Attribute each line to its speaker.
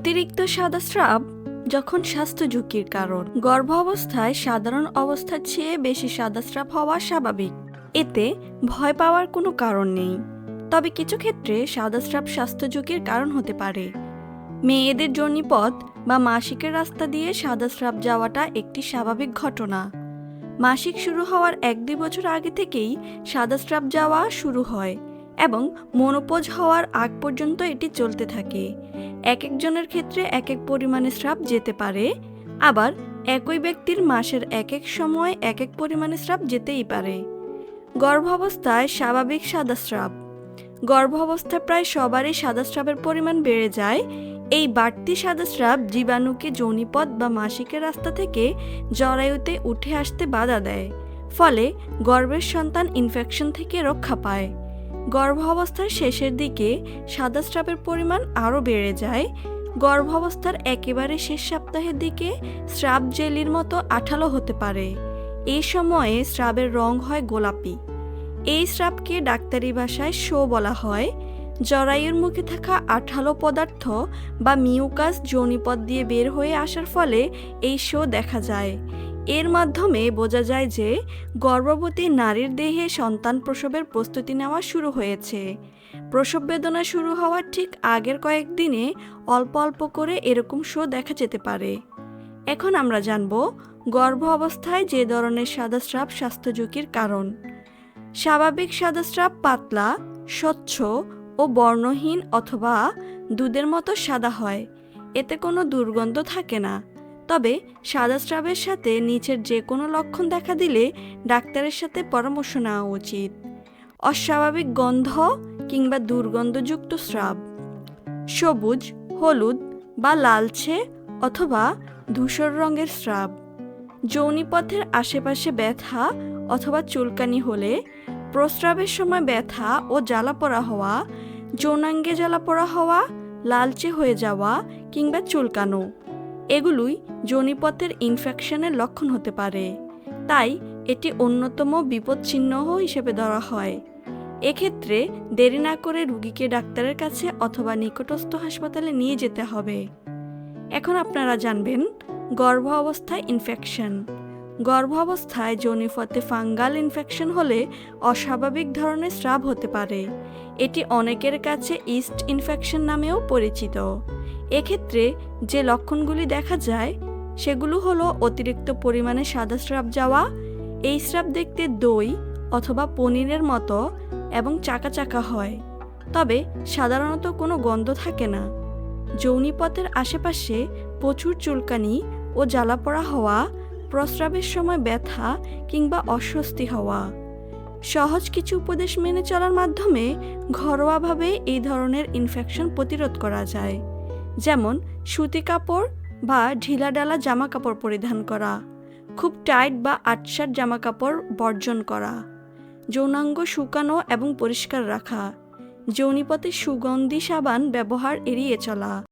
Speaker 1: অতিরিক্ত সাদা স্রাব যখন স্বাস্থ্য ঝুঁকির কারণ। গর্ভ অবস্থায় সাধারণ অবস্থার চেয়ে বেশি সাদা স্রাব হওয়া স্বাভাবিক। এতে ভয় পাওয়ার কোনো কারণ নেই। তবে কিছু ক্ষেত্রে সাদা স্রাব স্বাস্থ্য ঝুঁকির কারণ হতে পারে। মেয়েদের জর্নিপথ বা মাসিকের রাস্তা দিয়ে সাদা স্রাব যাওয়াটা একটি স্বাভাবিক ঘটনা। মাসিক শুরু হওয়ার এক দুই বছর আগে থেকেই সাদা স্রাব যাওয়া শুরু হয়। এবং মনোপোজ হওয়ার আগ পর্যন্ত এটি চলতে থাকে। এক একজনের ক্ষেত্রে এক এক পরিমাণে স্রাব যেতে পারে, আবার একই ব্যক্তির মাসের এক এক সময় এক এক পরিমাণে স্রাব যেতেই পারে। গর্ভাবস্থায় স্বাভাবিক সাদা স্রাব। গর্ভাবস্থায় প্রায় সবারই সাদা স্রাবের পরিমাণ বেড়ে যায়। এই বাড়তি সাদা স্রাব জীবাণুকে যৌনিপথ বা মাসিকের রাস্তা থেকে জরায়ুতে উঠে আসতে বাধা দেয়, ফলে গর্ভের সন্তান ইনফেকশন থেকে রক্ষা পায়। গর্ভাবস্থার শেষের দিকে সাদা স্রাবের পরিমাণ আরও বেড়ে যায়। গর্ভাবস্থার একেবারে শেষ সপ্তাহের দিকে স্রাব জেলির মতো আঠালো হতে পারে। এই সময়ে স্রাবের রং হয় গোলাপি। এই স্রাবকে ডাক্তারি ভাষায় শো বলা হয়। জরায়ুর মুখে থাকা আঠালো পদার্থ বা মিউকাস যৌনিপথ দিয়ে বের হয়ে আসার ফলে এই শো দেখা যায়। এর মাধ্যমে বোঝা যায় যে গর্ভবতী নারীর দেহে সন্তান প্রসবের প্রস্তুতি নেওয়া শুরু হয়েছে। প্রসব বেদনা শুরু হওয়ার ঠিক আগের কয়েকদিনে অল্প অল্প করে এরকম শো দেখা যেতে পারে। এখন আমরা জানব গর্ভ অবস্থায় যে ধরনের সাদা স্রাব স্বাস্থ্য ঝুঁকির কারণ। স্বাভাবিক সাদা স্রাব পাতলা, স্বচ্ছ ও বর্ণহীন অথবা দুধের মতো সাদা হয়। এতে কোনো দুর্গন্ধ থাকে না। তবে সাদা স্রাবের সাথে নিচের যে কোনো লক্ষণ দেখা দিলে ডাক্তারের সাথে পরামর্শ নেওয়া উচিত। অস্বাভাবিক গন্ধ কিংবা দুর্গন্ধযুক্ত স্রাব। সবুজ, হলুদ বা লালচে অথবা ধূসর রঙের স্রাব। যৌনিপথের আশেপাশে ব্যথা অথবা চুলকানি হলে প্রস্রাবের সময় ব্যথা ও জ্বালা পোড়া হওয়া, যৌনাঙ্গে জ্বালা পোড়া হওয়া, লালচে হয়ে যাওয়া কিংবা চুলকানো। এগুলোই যৌনিপথের ইনফেকশনের লক্ষণ হতে পারে। তাই এটি অন্যতম বিপদচিহ্ন হিসেবে ধরা হয়। এক্ষেত্রে দেরি না করে রুগীকে ডাক্তারের কাছে অথবা নিকটস্থ হাসপাতালে নিয়ে যেতে হবে। এখন আপনারা জানবেন, গর্ভ অবস্থায় ইনফেকশন গর্ভ অবস্থায় যৌনিপথে ফাঙ্গাল ইনফেকশন হলে অস্বাভাবিক ধরনের স্রাব হতে পারে। এটি অনেকের কাছে ইস্ট ইনফেকশন নামেও পরিচিত। এক্ষেত্রে যে লক্ষণগুলি দেখা যায়, সেগুলো হলো অতিরিক্ত পরিমাণে সাদা স্রাব যাওয়া, এই স্রাব দেখতে দই অথবা পনিরের মতো এবং চাকা চাকা হয়। তবে সাধারণত কোনো গন্ধ থাকে না। যৌনিপথের আশেপাশে প্রচুর চুলকানি ও জ্বালাপড়া হওয়া, প্রস্রাবের সময় ব্যথা কিংবা অস্বস্তি হওয়া। সহজ কিছু উপদেশ মেনে চলার মাধ্যমে ঘরোয়াভাবে এই ধরনের ইনফেকশন প্রতিরোধ করা যায়। যেমন সুতি কাপড় বা ঢিলাডালা জামা কাপড় পরিধান করা, খুব টাইট বা আটসার জামা কাপড় বর্জন করা, যৌনাঙ্গ শুকানো এবং পরিষ্কার রাখা, যৌনিপথে সুগন্ধি সাবান ব্যবহার এড়িয়ে চলা।